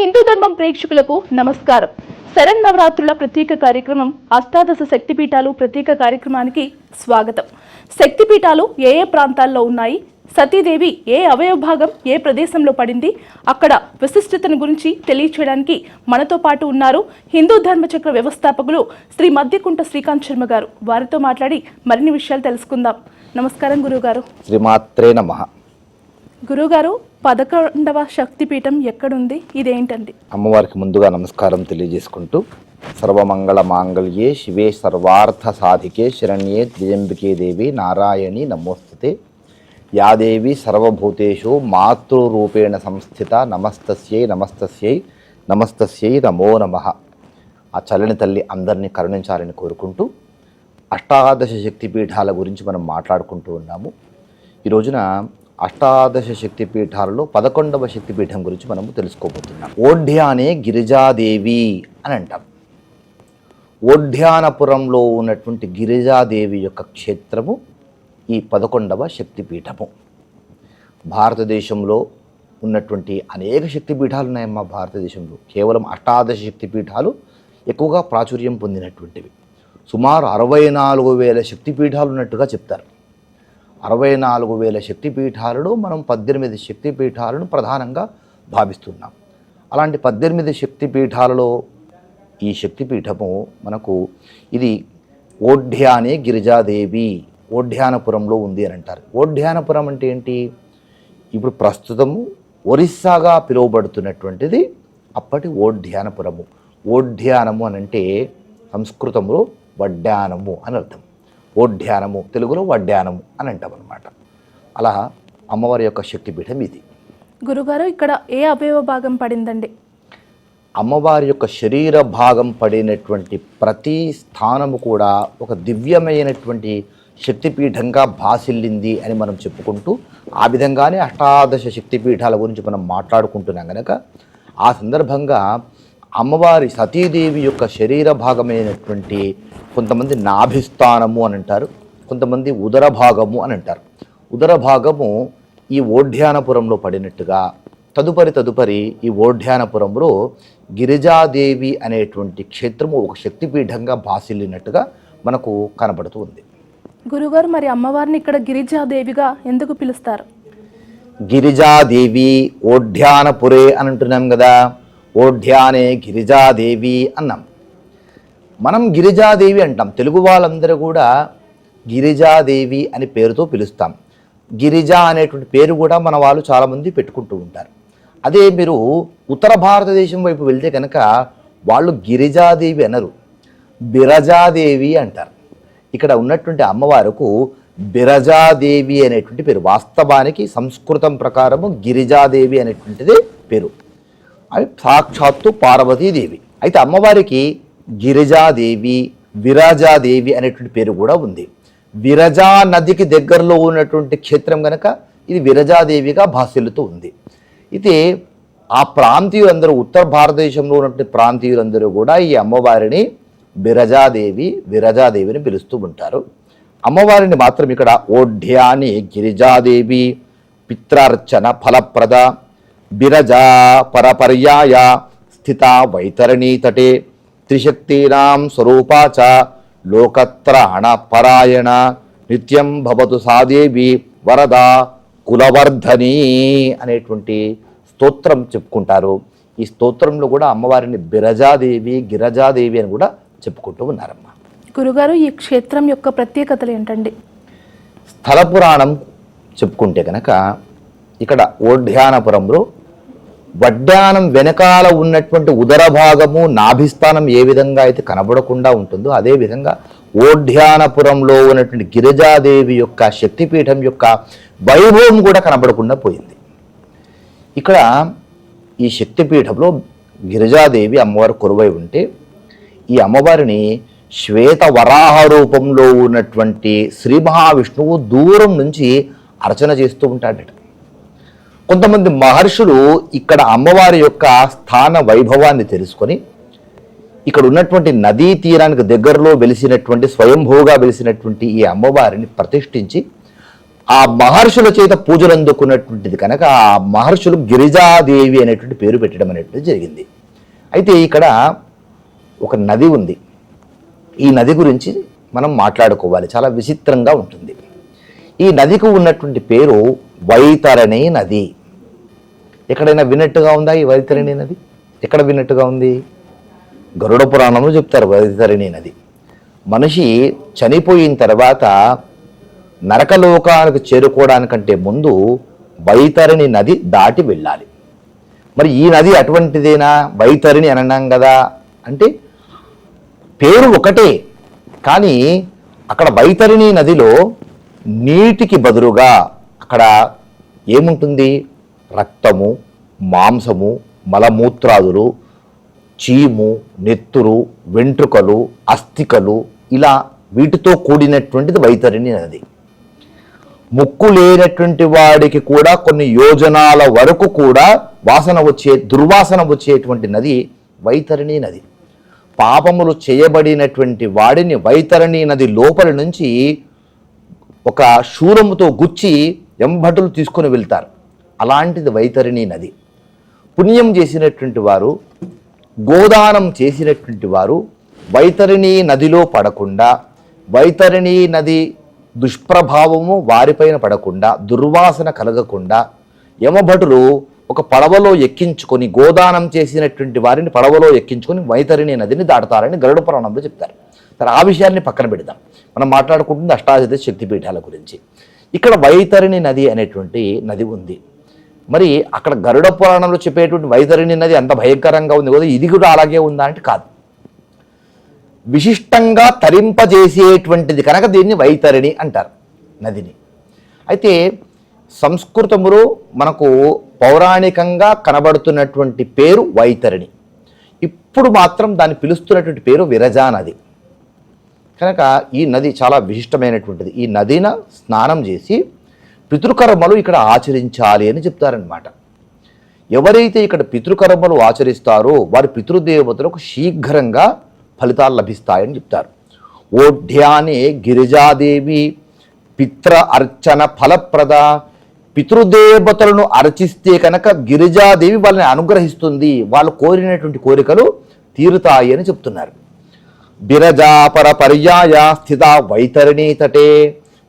హిందూ ధర్మం ప్రేక్షకులకు నమస్కారం. శరణ్ నవరాత్రుల ప్రత్యేక కార్యక్రమం అష్టాదశ శక్తిపీఠాలు ప్రత్యేక కార్యక్రమానికి స్వాగతం. శక్తిపీఠాలు ఏ ఏ ప్రాంతాల్లో ఉన్నాయి? సతీదేవి ఏ అవయవ భాగం ఏ ప్రదేశంలో పడింది? అక్కడ విశిష్టతను గురించి తెలియచేయడానికి మనతో పాటు ఉన్నారు హిందూ ధర్మచక్ర వ్యవస్థాపకులు శ్రీ మధ్యకుంట శ్రీకాంత్ శర్మ గారు. వారితో మాట్లాడి మరిన్ని విషయాలు తెలుసుకుందాం. నమస్కారం గురుగారు శ్రీమాత్రే నమ. గురుగారు పదకొండవ శక్తిపీఠం ఎక్కడుంది? ఇదేంటండి? అమ్మవారికి ముందుగా నమస్కారం తెలియజేసుకుంటూ సర్వమంగళ మాంగళ్యే శివే సర్వార్థ సాధికే శరణ్యే త్రియంబికే దేవి నారాయణి నమోస్తుతే. యాదేవి సర్వభూతేషు మాతృరూపేణ సంస్థిత నమస్తస్యై నమస్తస్యై నమస్తస్యై నమో నమ. ఆ చల్లని తల్లి అందరినీ కరుణించాలని కోరుకుంటూ అష్టాదశ శక్తిపీఠాల గురించి మనం మాట్లాడుకుంటూ ఉన్నాము. ఈ రోజున అష్టాదశ శక్తి పీఠాలలో పదకొండవ శక్తి పీఠం గురించి మనము తెలుసుకోబోతున్నాం. ఓఢ్యానే గిరిజాదేవి అని అంటాం. ఓఢ్యానపురంలో ఉన్నటువంటి గిరిజాదేవి యొక్క క్షేత్రము ఈ పదకొండవ శక్తిపీఠము. భారతదేశంలో ఉన్నటువంటి అనేక శక్తిపీఠాలు ఉన్నాయమ్మా భారతదేశంలో. కేవలం అష్టాదశ శక్తిపీఠాలు ఎక్కువగా ప్రాచుర్యం పొందినటువంటివి. సుమారు అరవై నాలుగు వేల శక్తిపీఠాలు ఉన్నట్టుగా చెప్తారు. అరవై నాలుగు వేల శక్తిపీఠాలలో మనం పద్దెనిమిది శక్తిపీఠాలను ప్రధానంగా భావిస్తున్నాం. అలాంటి పద్దెనిమిది శక్తిపీఠాలలో ఈ శక్తిపీఠము మనకు ఇది ఓఢ్యానే గిరిజాదేవి ఓఢ్యానపురంలో ఉంది అని అంటారు. ఓఢ్యానపురం అంటే ఏంటి? ఇప్పుడు ప్రస్తుతము ఒరిస్సాగా పిలువబడుతున్నటువంటిది అప్పటి ఓఢ్యానపురము. ఓఢ్యానము అని అంటే సంస్కృతంలో వడ్డానము అని అర్థం. ఓఢ్యానము తెలుగులో వడ్డానము అని అంటాం అనమాట అలా అమ్మవారి యొక్క శక్తిపీఠం ఇది. గురుగారు ఇక్కడ ఏ అవయవ భాగం పడిందండి? అమ్మవారి యొక్క శరీర భాగం పడినటువంటి ప్రతి స్థానము కూడా ఒక దివ్యమైనటువంటి శక్తిపీఠంగా భాసిల్లింది అని మనం చెప్పుకుంటూ ఆ విధంగానే అష్టాదశ శక్తిపీఠాల గురించి మనం మాట్లాడుకుంటున్నాం కనుక ఆ సందర్భంగా అమ్మవారి సతీదేవి యొక్క శరీర భాగమైనటువంటి కొంతమంది నాభిస్థానము అని అంటారు కొంతమంది ఉదర భాగము అని అంటారు. ఉదర భాగము ఈ ఓఢ్యానపురంలో పడినట్టుగా తదుపరి తదుపరి ఈ ఓఢ్యానపురంలో గిరిజాదేవి అనేటువంటి క్షేత్రము ఒక శక్తిపీఠంగా భాసిల్లినట్టుగా మనకు కనబడుతూ ఉంది. గురుగారు మరి అమ్మవారిని ఇక్కడ గిరిజాదేవిగా ఎందుకు పిలుస్తారు? గిరిజాదేవి ఓఢ్యానపురే అని అంటున్నాం కదా ఓఢ్యానే గిరిజాదేవి అన్నాం. మనం గిరిజాదేవి అంటాం. తెలుగు వాళ్ళందరూ కూడా గిరిజాదేవి అని పేరుతో పిలుస్తాం. గిరిజ అనేటువంటి పేరు కూడా మన వాళ్ళు చాలామంది పెట్టుకుంటూ ఉంటారు. అదే మీరు ఉత్తర భారతదేశం వైపు వెళ్తే కనుక వాళ్ళు గిరిజాదేవి అనరు. బిరజాదేవి అంటారు. ఇక్కడ ఉన్నటువంటి అమ్మవారుకు బిరజాదేవి అనేటువంటి పేరు. వాస్తవానికి సంస్కృతం ప్రకారము గిరిజాదేవి అనేటువంటిది పేరు. అవి సాక్షాత్తు పార్వతీదేవి. అయితే అమ్మవారికి గిరిజాదేవి విరాజాదేవి అనేటువంటి పేరు కూడా ఉంది. విరజా నదికి దగ్గరలో ఉన్నటువంటి క్షేత్రం కనుక ఇది విరజాదేవిగా భాసిల్లుతూ ఉంది. అయితే ఆ ప్రాంతీయులందరూ ఉత్తర భారతదేశంలో ఉన్నటువంటి ప్రాంతీయులందరూ కూడా ఈ అమ్మవారిని బిరజాదేవి విరజాదేవిని పిలుస్తూ ఉంటారు. అమ్మవారిని మాత్రం ఇక్కడ ఓఢ్యాని గిరిజాదేవి పిత్రార్చన ఫలప్రద బిరజా పరపర్యాయ స్థిత వైతరణీ తటే త్రిశక్తీనాం స్వరూపా చ లోకత్రాణ పరాయణ. నిత్యం భవతు సాదేవి వరద కులవర్ధని అనేటువంటి స్తోత్రం చెప్పుకుంటారు. ఈ స్తోత్రంలో కూడా అమ్మవారిని బిరజాదేవి గిరజాదేవి అని కూడా చెప్పుకుంటూ ఉన్నారమ్మ. గురుగారు ఈ క్షేత్రం యొక్క ప్రత్యేకతలు ఏంటండి? స్థల పురాణం చెప్పుకుంటే కనుక ఇక్కడ ఓఢ్యానపురంలో వడ్డానం వెనకాల ఉన్నటువంటి ఉదర భాగము నాభిస్థానం ఏ విధంగా అయితే కనబడకుండా ఉంటుందో అదే విధంగా ఓఢ్యానపురంలో ఉన్నటువంటి గిరిజాదేవి యొక్క శక్తిపీఠం యొక్క వైభవం కూడా కనబడకుండా పోయింది. ఇక్కడ ఈ శక్తిపీఠంలో గిరిజాదేవి అమ్మవారు కురువై ఉంటే ఈ అమ్మవారిని శ్వేత వరాహ రూపంలో ఉన్నటువంటి శ్రీ మహావిష్ణువు దూరం నుంచి అర్చన చేస్తూ ఉంటాడట. కొంతమంది మహర్షులు ఇక్కడ అమ్మవారి యొక్క స్థాన వైభవాన్ని తెలుసుకొని ఇక్కడ ఉన్నటువంటి నదీ తీరానికి దగ్గరలో వెలిసినటువంటి స్వయంభూగా వెలిసినటువంటి ఈ అమ్మవారిని ప్రతిష్ఠించి ఆ మహర్షుల చేత పూజలు అందుకున్నటువంటిది కనుక ఆ మహర్షులు గిరిజాదేవి అనేటువంటి పేరు పెట్టడం అనేటువంటి జరిగింది. అయితే ఇక్కడ ఒక నది ఉంది. ఈ నది గురించి మనం మాట్లాడుకోవాలి. చాలా విచిత్రంగా ఉంటుంది. ఈ నదికి ఉన్నటువంటి పేరు వైతరణి నది. ఎక్కడైనా విన్నట్టుగా ఉందా ఈ వైతరిణి నది? ఎక్కడ విన్నట్టుగా ఉంది? గరుడ పురాణంలో చెప్తారు వైతరిణి నది. మనిషి చనిపోయిన తర్వాత నరకలోకానికి చేరుకోవడానికంటే ముందు వైతరిణి నది దాటి వెళ్ళాలి. మరి ఈ నది అటువంటిదేనా? వైతరిణి అనన్నాం కదా. అంటే పేరు ఒకటే. కానీ అక్కడ వైతరిణి నదిలో నీటికి బదులుగా అక్కడ ఏముంటుంది? రక్తము మాంసము మలమూత్రాదులు చీము నెత్తురు వెంట్రుకలు అస్థికలు ఇలా వీటితో కూడినటువంటిది వైతరిణి నది. ముక్కు లేనటువంటి వాడికి కూడా కొన్ని యోజనాల వరకు కూడా వాసన వచ్చే దుర్వాసన వచ్చేటువంటి నది వైతరిణి నది. పాపములు చేయబడినటువంటి వాడిని వైతరణి నది లోపల నుంచి ఒక శూలముతో గుచ్చి ఎంభటులు తీసుకొని వెళ్తారు. అలాంటిది వైతరిణి నది. పుణ్యం చేసినటువంటి వారు గోదానం చేసినటువంటి వారు వైతరిణి నదిలో పడకుండా వైతరిణి నది దుష్ప్రభావము వారిపైన పడకుండా దుర్వాసన కలగకుండా యమభటులు ఒక పడవలో ఎక్కించుకొని గోదానం చేసినటువంటి వారిని పడవలో ఎక్కించుకొని వైతరిణి నదిని దాటుతారని గరుడ పురాణంలో చెప్తారు. సరే ఆ విషయాన్ని పక్కన పెడదాం. మనం మాట్లాడుకుంటుంది అష్టాదశ శక్తిపీఠాల గురించి. ఇక్కడ వైతరిణి నది అనేటువంటి నది ఉంది. మరి అక్కడ గరుడ పురాణంలో చెప్పేటువంటి వైతరిణి నది అంత భయంకరంగా ఉంది కదా ఇది కూడా అలాగే ఉందా అంటే కాదు. విశిష్టంగా తరింపజేసేటువంటిది కనుక దీన్ని వైతరిణి అంటారు నదిని. అయితే సంస్కృతములో మనకు పౌరాణికంగా కనబడుతున్నటువంటి పేరు వైతరిణి. ఇప్పుడు మాత్రం దాన్ని పిలుస్తున్నటువంటి పేరు విరజా నది. కనుక ఈ నది చాలా విశిష్టమైనటువంటిది. ఈ నదిన స్నానం చేసి పితృకర్మలు ఇక్కడ ఆచరించాలి అని చెప్తారనమాట ఎవరైతే ఇక్కడ పితృకర్మలు ఆచరిస్తారో వారి పితృదేవతలకు శీఘ్రంగా ఫలితాలు లభిస్తాయని చెప్తారు. ఓఢ్యానే గిరిజాదేవి పిత్ర అర్చన ఫలప్రద పితృదేవతలను అర్చిస్తే కనుక గిరిజాదేవి వాళ్ళని అనుగ్రహిస్తుంది. వాళ్ళు కోరినటువంటి కోరికలు తీరుతాయి అని చెప్తున్నారు. బిరజాపర పర్యాయ స్థిత వైతరిణీ తటే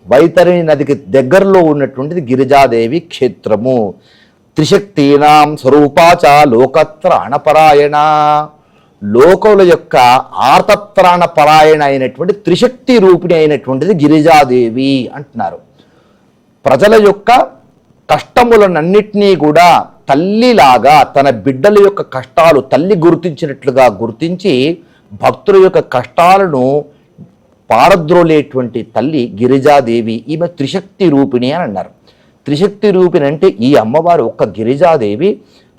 వైతరిణి నదికి దగ్గరలో ఉన్నటువంటిది గిరిజాదేవి క్షేత్రము. త్రిశక్తీనాం స్వరూపాచ లోకత్రాణపరాయణ. లోకముల యొక్క ఆర్తత్రాణపరాయణ అయినటువంటి త్రిశక్తి రూపిణి అయినటువంటిది గిరిజాదేవి అంటున్నారు. ప్రజల యొక్క కష్టములనన్నిటినీ కూడా తల్లిలాగా తన బిడ్డల యొక్క కష్టాలు తల్లి గుర్తించినట్లుగా గుర్తించి భక్తుల యొక్క కష్టాలను పారద్రోలేటువంటి తల్లి గిరిజాదేవి ఈమె త్రిశక్తి రూపిణి అని అన్నారు. త్రిశక్తి రూపిణి అంటే ఈ అమ్మవారు ఒక్క గిరిజాదేవి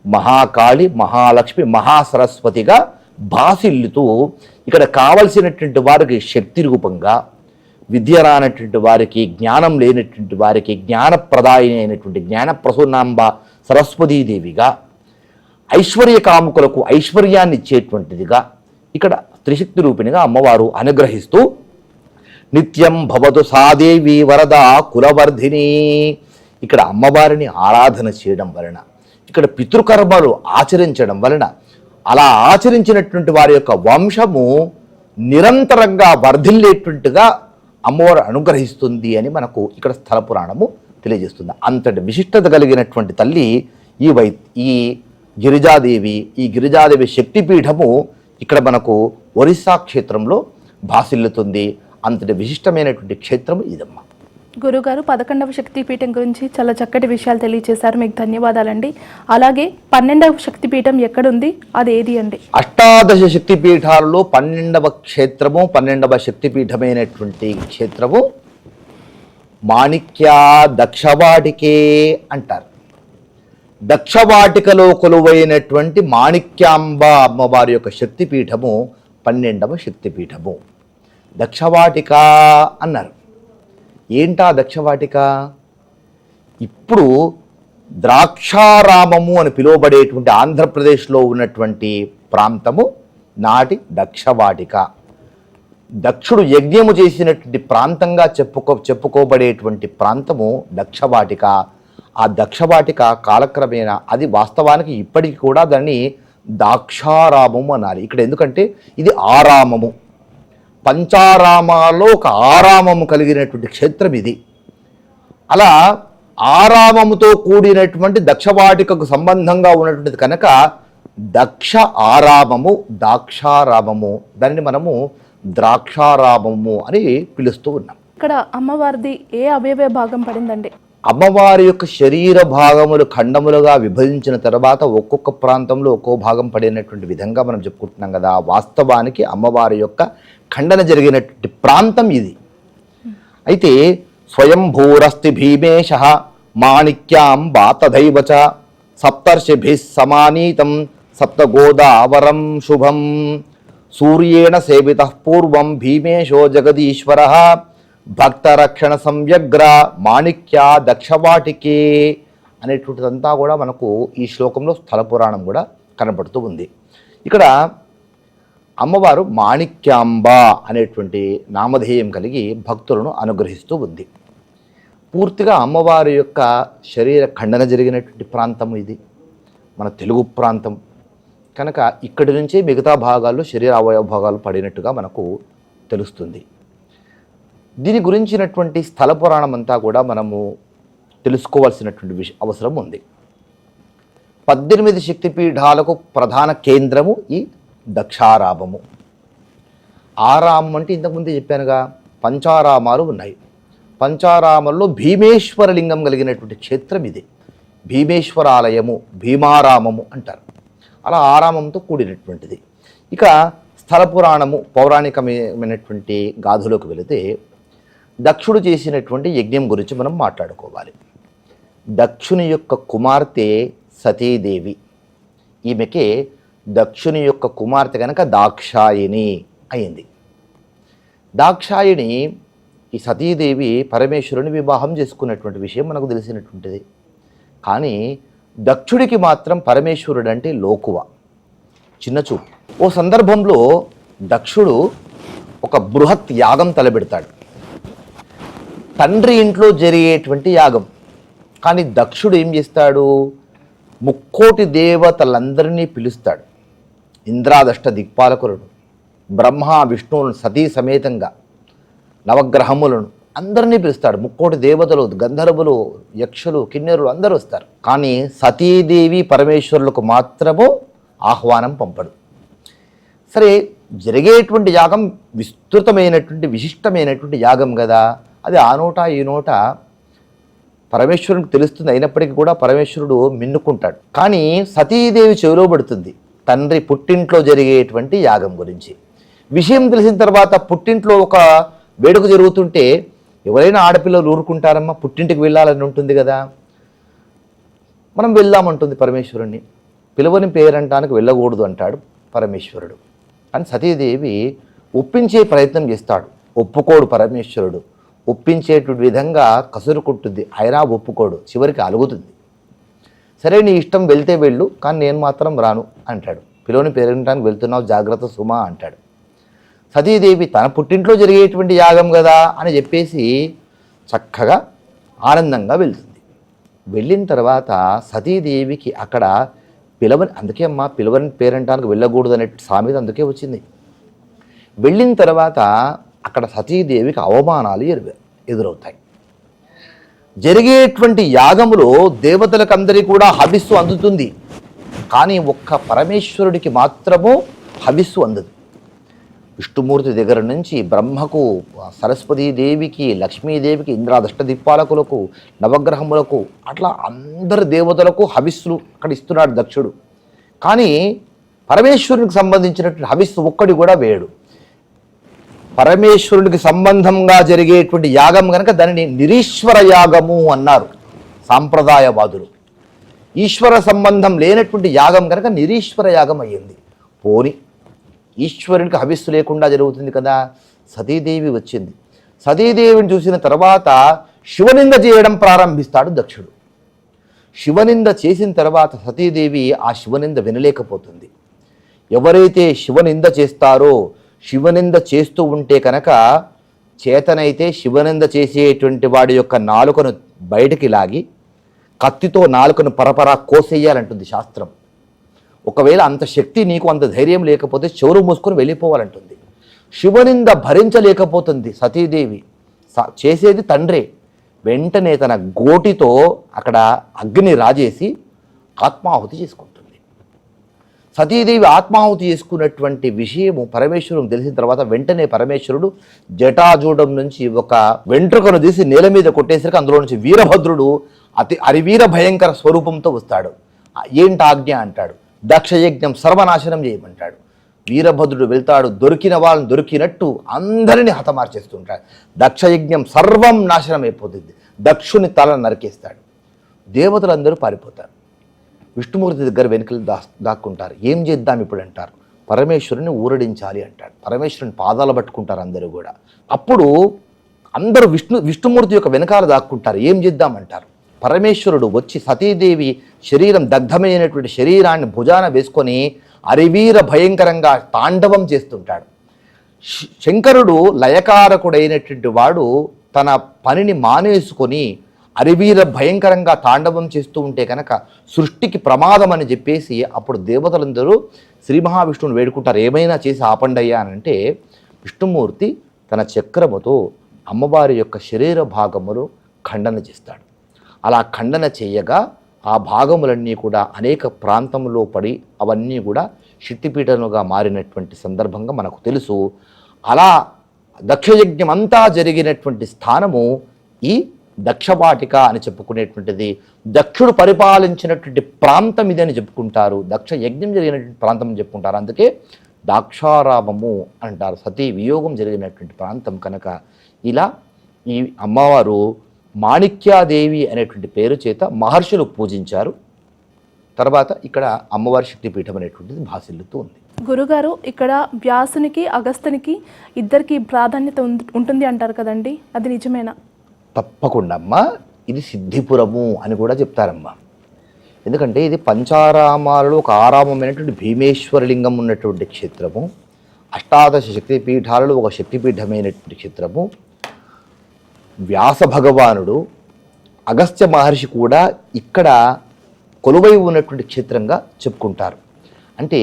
మహాకాళి మహాలక్ష్మి మహాసరస్వతిగా భాసిల్లుతూ ఇక్కడ కావలసినటువంటి వారికి శక్తి రూపంగా విద్య రానటువంటి వారికి జ్ఞానం లేనటువంటి వారికి జ్ఞానప్రదాయని అయినటువంటి జ్ఞానప్రసూనాంబ సరస్వతీదేవిగా ఐశ్వర్య కాముకులకు ఐశ్వర్యాన్ని ఇచ్చేటువంటిదిగా ఇక్కడ త్రిశక్తి రూపిణిగా అమ్మవారు అనుగ్రహిస్తూ నిత్యం భవతు సాదేవి వరద కులవర్ధిని. ఇక్కడ అమ్మవారిని ఆరాధన చేయడం వలన ఇక్కడ పితృకర్మలు ఆచరించడం వలన అలా ఆచరించినటువంటి వారి యొక్క వంశము నిరంతరంగా వర్ధిల్లేటువంటిగా అమ్మవారు అనుగ్రహిస్తుంది అని మనకు ఇక్కడ స్థల పురాణము తెలియజేస్తుంది. అంతటి విశిష్టత కలిగినటువంటి తల్లి ఈ వై ఈ గిరిజాదేవి ఈ గిరిజాదేవి శక్తిపీఠము ఇక్కడ మనకు ఒరిస్సా క్షేత్రంలో భాసిల్లుతుంది అంతటి విశిష్టమైనటువంటి క్షేత్రము ఇదమ్మ. గురుగారు పదకొండవ శక్తిపీఠం గురించి చాలా చక్కటి విషయాలు తెలియజేశారు మీకు ధన్యవాదాలండి. అలాగే పన్నెండవ శక్తిపీఠం ఎక్కడుంది? అది ఏది అండి? అష్టాదశ శక్తిపీఠాలలో పన్నెండవ క్షేత్రము పన్నెండవ శక్తిపీఠమైనటువంటి క్షేత్రము మాణిక్య దక్షవాటికే అంటారు. దక్షవాటికలో కొలువైనటువంటి మాణిక్యాంబ అమ్మవారి యొక్క శక్తిపీఠము పన్నెండవ శక్తిపీఠము. దక్షవాటిక అన్నారు. ఏంటా దక్షవాటిక? ఇప్పుడు ద్రాక్షారామము అని పిలువబడేటువంటి ఆంధ్రప్రదేశ్లో ఉన్నటువంటి ప్రాంతము నాటి దక్షవాటిక. దక్షుడు యజ్ఞము చేసినటువంటి ప్రాంతంగా చెప్పుకో చెప్పుకోబడేటువంటి ప్రాంతము దక్షవాటిక. ఆ దక్షవాటిక కాలక్రమేణా అది వాస్తవానికి ఇప్పటికి కూడా దాన్ని దాక్షారామము అనాలి. ఇక్కడ ఎందుకంటే ఇది ఆరామము. పంచారామాల్లో ఒక ఆరామము కలిగినటువంటి క్షేత్రం ఇది. అలా ఆరామముతో కూడినటువంటి దక్షవాటికకు సంబంధంగా ఉన్నటువంటిది కనుక దక్ష ఆరామము దాక్షారామము. దానిని మనము ద్రాక్షారామము అని పిలుస్తూ ఉన్నాం. ఇక్కడ అమ్మవారిది ఏ అవయవ భాగం పడిందండి? అమ్మవారి యొక్క శరీర భాగములు ఖండములుగా విభజించిన తర్వాత ఒక్కొక్క ప్రాంతంలో ఒక్కో భాగం పడినటువంటి విధంగా మనం చెప్పుకుంటున్నాం కదా. వాస్తవానికి అమ్మవారి యొక్క ఖండన జరిగినటువంటి ప్రాంతం ఇది. అయితే స్వయంభూరస్తి భీమేశ మాణిక్యాం బాతదైవచ సప్తర్షిభి సమానీతం సప్తగోదావరం శుభం. సూర్యేణ సేవిత పూర్వం భీమేశో జగదీశ్వర భక్తరక్షణ సంవ్యగ్ర మాణిక్య దక్షవాటికే అనేటువంటిదంతా కూడా మనకు ఈ శ్లోకంలో స్థల పురాణం కూడా కనబడుతూ ఉంది. ఇక్కడ అమ్మవారు మాణిక్యాంబ అనేటువంటి నామధేయం కలిగి భక్తులను అనుగ్రహిస్తూ ఉంది. పూర్తిగా అమ్మవారి యొక్క శరీర ఖండన జరిగినటువంటి ప్రాంతం ఇది. మన తెలుగు ప్రాంతం. కనుక ఇక్కడి నుంచే మిగతా భాగాల్లో శరీర అవయవ భాగాలు పడినట్టుగా మనకు తెలుస్తుంది. దీని గురించినటువంటి స్థల పురాణం అంతా కూడా మనము తెలుసుకోవాల్సినటువంటి విష అవసరం ఉంది. పద్దెనిమిది శక్తిపీఠాలకు ప్రధాన కేంద్రము ఈ దక్షారామము. ఆరామం అంటే ఇంతకుముందే చెప్పానుగా పంచారామాలు ఉన్నాయి. పంచారామంలో భీమేశ్వరలింగం కలిగినటువంటి క్షేత్రం ఇది. భీమేశ్వరాలయము భీమారామము అంటారు. అలా ఆరామంతో కూడినటువంటిది. ఇక స్థల పురాణము పౌరాణికమైనటువంటి గాథలోకి వెళితే దక్షుడు చేసినటువంటి యజ్ఞం గురించి మనం మాట్లాడుకోవాలి. దక్షుని యొక్క కుమార్తె సతీదేవి. ఈమెకే దక్షుని యొక్క కుమార్తె కనుక దాక్షాయిని అయింది. దాక్షాయిని ఈ సతీదేవి పరమేశ్వరుని వివాహం చేసుకున్నటువంటి విషయం మనకు తెలిసినటువంటిది. కానీ దక్షుడికి మాత్రం పరమేశ్వరుడు అంటే లోకువ చిన్నచూపు ఓ సందర్భంలో దక్షుడు ఒక బృహత్ యాగం తలబెడతాడు. తండ్రి ఇంట్లో జరిగేటువంటి యాగం. కానీ దక్షుడు ఏం చేస్తాడు? ముక్కోటి దేవతలందరినీ పిలుస్తాడు. ఇంద్రాదష్ట దిక్పాలకులను బ్రహ్మ విష్ణువులను సతీ సమేతంగా నవగ్రహములను అందరినీ పిలుస్తాడు. ముక్కోటి దేవతలు గంధర్వులు యక్షులు కిన్నెరులు అందరూ వస్తారు. కానీ సతీదేవి పరమేశ్వరులకు మాత్రము ఆహ్వానం పంపడు. సరే జరిగేటువంటి యాగం విస్తృతమైనటువంటి విశిష్టమైనటువంటి యాగం కదా. అది ఆ నోట ఈ నోట పరమేశ్వరునికి తెలుస్తుంది. అయినప్పటికీ కూడా పరమేశ్వరుడు మిన్నుకుంటాడు. కానీ సతీదేవి చెవిలో పడుతుంది. తండ్రి పుట్టింట్లో జరిగేటువంటి యాగం గురించి. విషయం తెలిసిన తర్వాత పుట్టింట్లో ఒక వేడుక జరుగుతుంటే ఎవరైనా ఆడపిల్లలు ఊరుకుంటారమ్మా పుట్టింటికి వెళ్ళాలని ఉంటుంది కదా. మనం వెళ్దామంటుంది పరమేశ్వరుణ్ణి. పిలువని పేరంటానికి వెళ్ళకూడదు అంటాడు పరమేశ్వరుడు. అని సతీదేవి ఒప్పించే ప్రయత్నం చేస్తాడు. ఒప్పుకోడు పరమేశ్వరుడు. ఒప్పించేటువంటి విధంగా కసురుకుంటుంది. అయినా ఒప్పుకోడు. చివరికి అలుగుతుంది. సరే నీ ఇష్టం వెళ్తే వెళ్ళు కానీ నేను మాత్రం రాను అంటాడు. పిలువని పేరంటానికి వెళ్తున్నావు జాగ్రత్త సుమా అంటాడు. సతీదేవి తన పుట్టింట్లో జరిగేటువంటి యాగం కదా అని చెప్పేసి చక్కగా ఆనందంగా వెళ్తుంది. వెళ్ళిన తర్వాత సతీదేవికి అక్కడ పిలవని అందుకే అమ్మా పిలవని పేరంటానికి వెళ్ళకూడదు అనే సామెత అందుకే వచ్చింది. వెళ్ళిన తర్వాత అక్కడ సతీదేవికి అవమానాలు ఎదురు ఎదురవుతాయి. జరిగేటువంటి యాగములో దేవతలకందరికీ కూడా హవిస్సు అందుతుంది. కానీ ఒక్క పరమేశ్వరుడికి మాత్రము హవిస్సు అందదు. విష్ణుమూర్తి దగ్గర నుంచి బ్రహ్మకు సరస్వతీదేవికి లక్ష్మీదేవికి ఇంద్రాదష్ట దిప్పాలకులకు నవగ్రహములకు అట్లా అందరి దేవతలకు హవిస్సులు అక్కడ ఇస్తున్నాడు దక్షుడు. కానీ పరమేశ్వరునికి సంబంధించినటువంటి హవిస్సు ఒక్కడి కూడా వేయడు పరమేశ్వరునికి సంబంధంగా జరిగేటువంటి యాగం కనుక దానిని నిరీశ్వర యాగము అన్నారు సాంప్రదాయవాదులు. ఈశ్వర సంబంధం లేనటువంటి యాగం కనుక నిరీశ్వర యాగం అయ్యింది. పోని ఈశ్వరునికి హవిస్సు లేకుండా జరుగుతుంది కదా సతీదేవి వచ్చింది. సతీదేవిని చూసిన తర్వాత శివనింద చేయడం ప్రారంభిస్తాడు దక్షుడు. శివనింద చేసిన తర్వాత సతీదేవి ఆ శివనింద వినలేకపోతుంది. ఎవరైతే శివనింద చేస్తారో శివనింద చేస్తూ ఉంటే కనుక చేతనైతే శివనింద చేసేటువంటి వాడి యొక్క నాలుకను బయటికి లాగి కత్తితో నాలుకను పరపరా కోసేయాలంటుంది శాస్త్రం. ఒకవేళ అంత శక్తి నీకు అంత ధైర్యం లేకపోతే చెవురు మూసుకొని వెళ్ళిపోవాలంటుంది. శివనింద భరించలేకపోతుంది సతీదేవి. స- చేసేది తండ్రే. వెంటనే తన గోటితో అక్కడ అగ్ని రాజేసి ఆత్మాహుతి చేసుకుంటుంది. సతీదేవి ఆత్మాహుతి చేసుకున్నటువంటి విషయము పరమేశ్వరుడు తెలిసిన తర్వాత వెంటనే పరమేశ్వరుడు జటాజూడం నుంచి ఒక వెంట్రుకను తీసి నేల మీద కొట్టేసరికి అందులో నుంచి వీరభద్రుడు అతి అరివీర భయంకర స్వరూపంతో వస్తాడు. ఏంటి ఆజ్ఞ అంటాడు. దక్షయజ్ఞం సర్వనాశనం చేయమంటాడు. వీరభద్రుడు వెళ్తాడు దొరికిన వాళ్ళని దొరికినట్టు అందరినీ హతమార్చేస్తుంటాడు. దక్షయజ్ఞం సర్వం నాశనం అయిపోతుంది దక్షుని తల నరికేస్తాడు. దేవతలందరూ పారిపోతారు. విష్ణుమూర్తి దగ్గర వెనుకలు దా దాక్కుంటారు. ఏం చేద్దాం ఇప్పుడు అంటారు. పరమేశ్వరుని ఊరడించాలి అంటాడు. పరమేశ్వరుని పాదాలు పట్టుకుంటారు అందరూ కూడా. అప్పుడు అందరూ విష్ణు విష్ణుమూర్తి యొక్క వెనకాల దాక్కుంటారు. ఏం చేద్దామంటారు పరమేశ్వరుడు వచ్చి సతీదేవి శరీరం దగ్ధమైనటువంటి శరీరాన్ని భుజాన వేసుకొని అరివీర భయంకరంగా తాండవం చేస్తుంటాడు. శ- శంకరుడు లయకారకుడైనటువంటి వాడు తన పనిని మానేసుకొని అరివీర భయంకరంగా తాండవం చేస్తూ ఉంటే కనుక సృష్టికి ప్రమాదం అని చెప్పేసి అప్పుడు దేవతలందరూ శ్రీ మహావిష్ణువుని వేడుకుంటారు. ఏమైనా చేసి ఆపండయ్యా అని అంటే విష్ణుమూర్తి తన చక్రముతో అమ్మవారి యొక్క శరీర భాగములు ఖండన చేస్తాడు. అలా ఖండన చేయగా ఆ భాగములన్నీ కూడా అనేక ప్రాంతంలో పడి అవన్నీ కూడా శక్తిపీఠనుగా మారినటువంటి సందర్భంగా మనకు తెలుసు. అలా దక్షయజ్ఞం అంతా జరిగినటువంటి స్థానము ఈ దక్షవాటిక అని చెప్పుకునేటువంటిది. దక్షుడు పరిపాలించినటువంటి ప్రాంతం ఇది అని చెప్పుకుంటారు. దక్ష యజ్ఞం జరిగినటువంటి ప్రాంతం అని చెప్పుకుంటారు. అందుకే దాక్షారామము అంటారు. సతీ వియోగం జరిగినటువంటి ప్రాంతం కనుక. ఇలా ఈ అమ్మవారు మాణిక్యాదేవి అనేటువంటి పేరు చేత మహర్షులు పూజించారు. తర్వాత ఇక్కడ అమ్మవారి శక్తిపీఠం అనేటువంటిది భాసిల్లుతూ ఉంది. గురుగారు ఇక్కడ వ్యాసునికి అగస్తునికి ఇద్దరికి ప్రాధాన్యత ఉం- ఉంటుంది అంటారు కదండి. అది నిజమేనా? తప్పకుండా అమ్మ ఇది సిద్ధిపురము అని కూడా చెప్తారమ్మా. ఎందుకంటే ఇది పంచారామాలలో ఒక ఆరామమైనటువంటి భీమేశ్వరలింగం ఉన్నటువంటి క్షేత్రము అష్టాదశ శక్తి పీఠాలలో ఒక శక్తిపీఠమైనటువంటి క్షేత్రము. వ్యాస భగవానుడు అగస్త్య మహర్షి కూడా ఇక్కడ కొలువై ఉన్నటువంటి క్షేత్రంగా చెప్పుకుంటారు. అంటే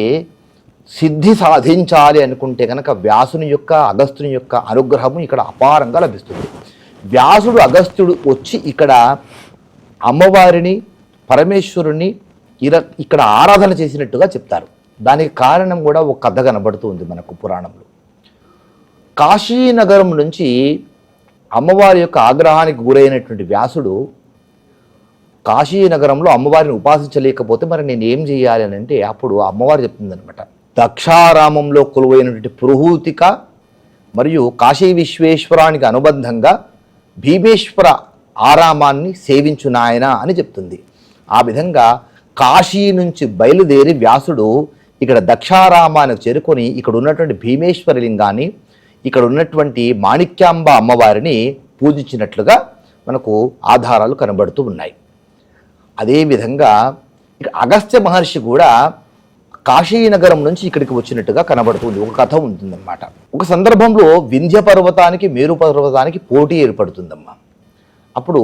సిద్ధి సాధించాలి అనుకుంటే కనుక వ్యాసుని యొక్క అగస్త్యుని యొక్క అనుగ్రహము ఇక్కడ అపారంగా లభిస్తుంది. వ్యాసుడు అగస్త్యుడు వచ్చి ఇక్కడ అమ్మవారిని పరమేశ్వరుని ఇక్కడ ఆరాధన చేసినట్టుగా చెప్తారు. దానికి కారణం కూడా ఒక కథ కనబడుతుంది మనకు పురాణంలో. కాశీనగరం నుంచి అమ్మవారి యొక్క ఆగ్రహానికి గురైనటువంటి వ్యాసుడు కాశీనగరంలో అమ్మవారిని ఉపాసించలేకపోతే మరి నేను ఏం చేయాలి అని అంటే అప్పుడు అమ్మవారు చెప్తుందనమాట దక్షారామంలో కొలువైనటువంటి ప్రహూతిక మరియు కాశీ విశ్వేశ్వరానికి అనుబంధంగా భీమేశ్వర ఆరామాన్ని సేవించు నాయన అని చెప్తుంది. ఆ విధంగా కాశీ నుంచి బయలుదేరి వ్యాసుడు ఇక్కడ దక్షారామానికి చేరుకొని ఇక్కడ ఉన్నటువంటి భీమేశ్వరి లింగాన్ని ఇక్కడ ఉన్నటువంటి మాణిక్యాంబ అమ్మవారిని పూజించినట్లుగా మనకు ఆధారాలు కనబడుతూ ఉన్నాయి. అదేవిధంగా ఇక అగస్త్య మహర్షి కూడా కాశీనగరం నుంచి ఇక్కడికి వచ్చినట్టుగా కనబడుతుంది. ఒక కథ ఉంటుందన్నమాట. ఒక సందర్భంలో వింధ్య పర్వతానికి మేరు పర్వతానికి పోటీ ఏర్పడుతుందమ్మా. అప్పుడు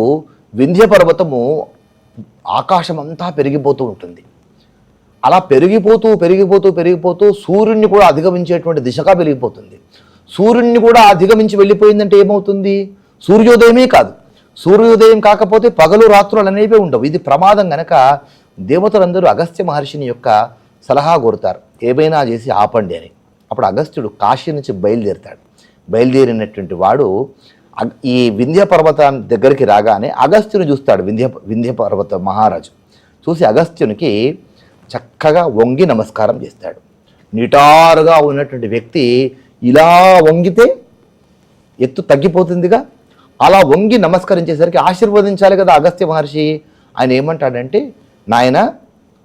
వింధ్య పర్వతము ఆకాశం అంతా పెరిగిపోతూ ఉంటుంది. అలా పెరిగిపోతూ పెరిగిపోతూ పెరిగిపోతూ సూర్యుడిని కూడా అధిగమించేటువంటి దిశగా పెరిగిపోతుంది సూర్యుడిని కూడా అధిగమించి వెళ్ళిపోయిందంటే ఏమవుతుంది? సూర్యోదయమే కాదు. సూర్యోదయం కాకపోతే పగలు రాత్రులు అనేవి ఉండవు. ఇది ప్రమాదం గనక దేవతలందరూ అగస్త్య మహర్షిని యొక్క సలహా కోరుతారు. ఏమైనా చేసి ఆపండి అని. అప్పుడు అగస్త్యుడు కాశీ నుంచి బయలుదేరుతాడు. బయలుదేరినటువంటి వాడు ఈ వింధ్య పర్వతాన్ని దగ్గరికి రాగానే అగస్త్యుని చూస్తాడు. వింధ్య వింధ్య పర్వత మహారాజు. చూసి అగస్త్యునికి చక్కగా వంగి నమస్కారం చేస్తాడు. నిటారుగా ఉన్నటువంటి వ్యక్తి ఇలా వంగితే ఎత్తు తగ్గిపోతుందిగా? అలా వంగి నమస్కరించేసరికి ఆశీర్వదించాలి కదా అగస్త్య మహర్షి. ఆయన ఏమంటాడంటే నాయన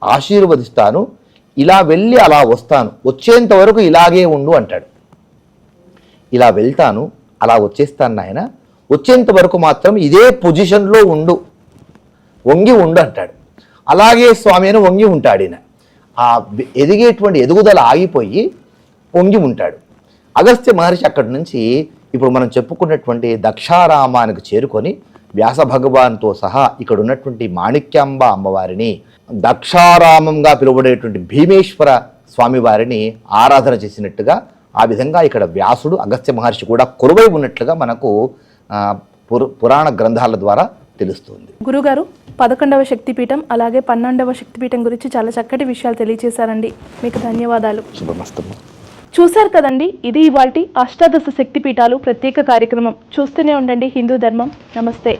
ఆశీర్వదిస్తాను. ఇలా వెళ్ళి అలా వస్తాను. వచ్చేంత వరకు ఇలాగే ఉండు అంటాడు. ఇలా వెళ్తాను అలా వచ్చేస్తాను నాయన. వచ్చేంత వరకు మాత్రం ఇదే పొజిషన్లో ఉండు. వంగి ఉండు అంటాడు. అలాగే స్వామి అని వంగి ఉంటాడు ఈయన. ఆ ఎదిగేటువంటి ఎదుగుదల ఆగిపోయి వంగి ఉంటాడు. అగస్త్య మహర్షి అక్కడి నుంచి ఇప్పుడు మనం చెప్పుకున్నటువంటి దక్షారామానికి చేరుకొని వ్యాస భగవాన్తో సహా ఇక్కడ ఉన్నటువంటి మాణిక్యాంబ అమ్మవారిని దక్షారామంగా పిలువబడేటువంటి భీమేశ్వర స్వామివారిని ఆరాధన చేసినట్టుగా ఆ విధంగా ఇక్కడ వ్యాసుడు అగస్త్య మహర్షి కూడా కొలువై ఉన్నట్లుగా మనకు పురాణ గ్రంథాల ద్వారా తెలుస్తుంది. గురుగారు పదకొండవ శక్తిపీఠం అలాగే పన్నెండవ శక్తిపీఠం గురించి చాలా చక్కటి విషయాలు తెలియజేశారండి మీకు ధన్యవాదాలు. శుభమస్తము. చూశారు కదండి ఇది ఇవాల్టి అష్టాదశ శక్తిపీఠాలు ప్రత్యేక కార్యక్రమం. చూస్తూనే ఉండండి హిందూ ధర్మం. నమస్తే.